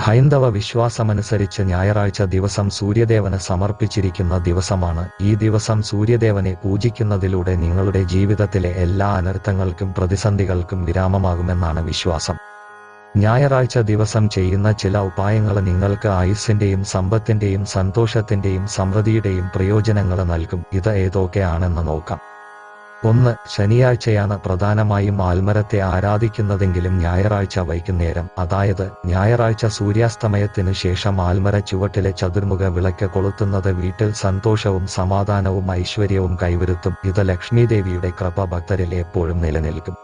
ഹൈന്ദവ വിശ്വാസമനുസരിച്ച് ഞായറാഴ്ച ദിവസം സൂര്യദേവന് സമർപ്പിച്ചിരിക്കുന്ന ദിവസമാണ്. ഈ ദിവസം സൂര്യദേവനെ പൂജിക്കുന്നതിലൂടെ നിങ്ങളുടെ ജീവിതത്തിലെ എല്ലാ അനർത്ഥങ്ങൾക്കും പ്രതിസന്ധികൾക്കും വിരാമമാകുമെന്നാണ് വിശ്വാസം. ഞായറാഴ്ച ദിവസം ചെയ്യുന്ന ചില ഉപായങ്ങൾ നിങ്ങൾക്ക് ആയുസ്സിന്റെയും സമ്പത്തിന്റെയും സന്തോഷത്തിന്റെയും സമൃദ്ധിയുടെയും പ്രയോജനങ്ങൾ നൽകും. ഇത് ഏതൊക്കെയാണെന്ന് നോക്കാം. ഒന്ന് ശനിയാഴ്ചയാണ് പ്രധാനമായും ആൽമരത്തെ ആരാധിക്കുന്നതെങ്കിലും ഞായറാഴ്ച വൈകുന്നേരം. അതായത് ഞായറാഴ്ച സൂര്യാസ്തമയത്തിനു ശേഷം ആൽമര ചുവട്ടിലെ ചതുർമുഖ വിളക്ക് കൊളുത്തുന്നത് വീട്ടിൽ സന്തോഷവും സമാധാനവും ഐശ്വര്യവും കൈവരുത്തും. ഇത് ലക്ഷ്മീദേവിയുടെ കൃപ ഭക്തരിൽ എപ്പോഴും നിലനിൽക്കും.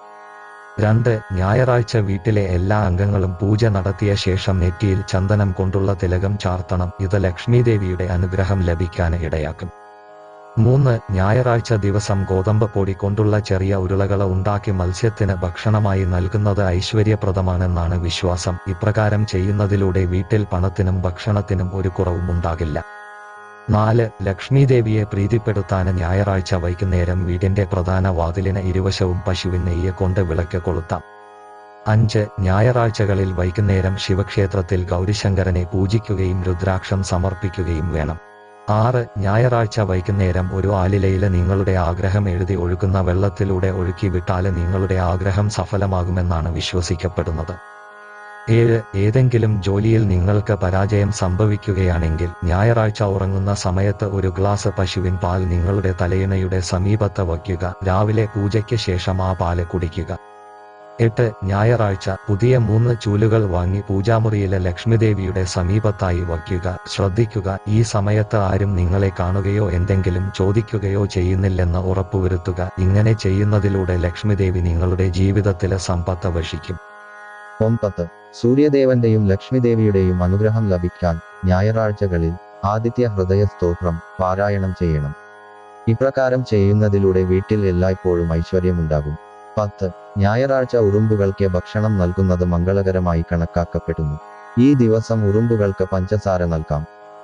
രണ്ട് ഞായറാഴ്ച വീട്ടിലെ എല്ലാ അംഗങ്ങളും പൂജ നടത്തിയ ശേഷം നെറ്റിയിൽ ചന്ദനം കൊണ്ടുള്ള തിലകം ചാർത്തണം. ഇത് ലക്ഷ്മീദേവിയുടെ അനുഗ്രഹം ലഭിക്കാൻ ഇടയാക്കും. മൂന്ന് ഞായറാഴ്ച ദിവസം ഗോതമ്പ് പൊടി കൊണ്ടുള്ള ചെറിയ ഉരുളകൾ ഉണ്ടാക്കി മത്സ്യത്തിന് ഭക്ഷണമായി നൽകുന്നത് ഐശ്വര്യപ്രദമാണെന്നാണ് വിശ്വാസം. ഇപ്രകാരം ചെയ്യുന്നതിലൂടെ വീട്ടിൽ പണത്തിനും ഭക്ഷണത്തിനും ഒരു കുറവും ഉണ്ടാകില്ല. നാല് ലക്ഷ്മീദേവിയെ പ്രീതിപ്പെടുത്താൻ ഞായറാഴ്ച വൈകുന്നേരം വീടിന്റെ പ്രധാന വാതിലിന് ഇരുവശവും പശുവിൻ നെയ്യെ കൊണ്ട് വിളക്ക് കൊളുത്താം. അഞ്ച് ഞായറാഴ്ചകളിൽ വൈകുന്നേരം ശിവക്ഷേത്രത്തിൽ ഗൗരിശങ്കരനെ പൂജിക്കുകയും രുദ്രാക്ഷം സമർപ്പിക്കുകയും വേണം. ആറ് ഞായറാഴ്ച വൈകുന്നേരം ഒരു ആലിലയിൽ നിങ്ങളുടെ ആഗ്രഹം എഴുതി ഒഴുക്കുന്ന വെള്ളത്തിലൂടെ ഒഴുക്കി വിട്ടാൽ നിങ്ങളുടെ ആഗ്രഹം സഫലമാകുമെന്നാണ് വിശ്വസിക്കപ്പെടുന്നത്. ഏഴ് ഏതെങ്കിലും ജോലിയിൽ നിങ്ങൾക്ക് പരാജയം സംഭവിക്കുകയാണെങ്കിൽ ഞായറാഴ്ച ഉറങ്ങുന്ന സമയത്ത് ഒരു ഗ്ലാസ് പശുവിൻ പാൽ നിങ്ങളുടെ തലയിണയുടെ സമീപത്ത് വയ്ക്കുക. രാവിലെ പൂജയ്ക്ക് ശേഷം ആ പാൽ കുടിക്കുക. എട്ട് ഞായറാഴ്ച പുതിയ മൂന്ന് ചൂലുകൾ വാങ്ങി പൂജാമുറിയിലെ ലക്ഷ്മിദേവിയുടെ സമീപത്തായി വയ്ക്കുക. ശ്രദ്ധിക്കുക ഈ സമയത്ത് ആരും നിങ്ങളെ കാണുകയോ എന്തെങ്കിലും ചോദിക്കുകയോ ചെയ്യുന്നില്ലെന്ന് ഉറപ്പുവരുത്തുക. ഇങ്ങനെ ചെയ്യുന്നതിലൂടെ ലക്ഷ്മിദേവി നിങ്ങളുടെ ജീവിതത്തിലെ സമ്പത്ത് വശിക്കും ഒമ്പത് സൂര്യദേവന്റെയും ലക്ഷ്മിദേവിയുടെയും അനുഗ്രഹം ലഭിക്കാൻ ഞായറാഴ്ചകളിൽ ആദിത്യ ഹൃദയ സ്തോത്രം പാരായണം ചെയ്യണം. ഇപ്രകാരം ചെയ്യുന്നതിലൂടെ വീട്ടിൽ എല്ലായ്പ്പോഴും ഐശ്വര്യമുണ്ടാകും. പത്ത് ഞായറാഴ്ച ഉറുമ്പുകൾക്ക് ഭക്ഷണം നൽകുന്നത് മംഗളകരമായി കണക്കാക്കപ്പെടുന്നു. ഈ ദിവസം ഉറുമ്പുകൾക്ക് പഞ്ചസാര നൽകാം.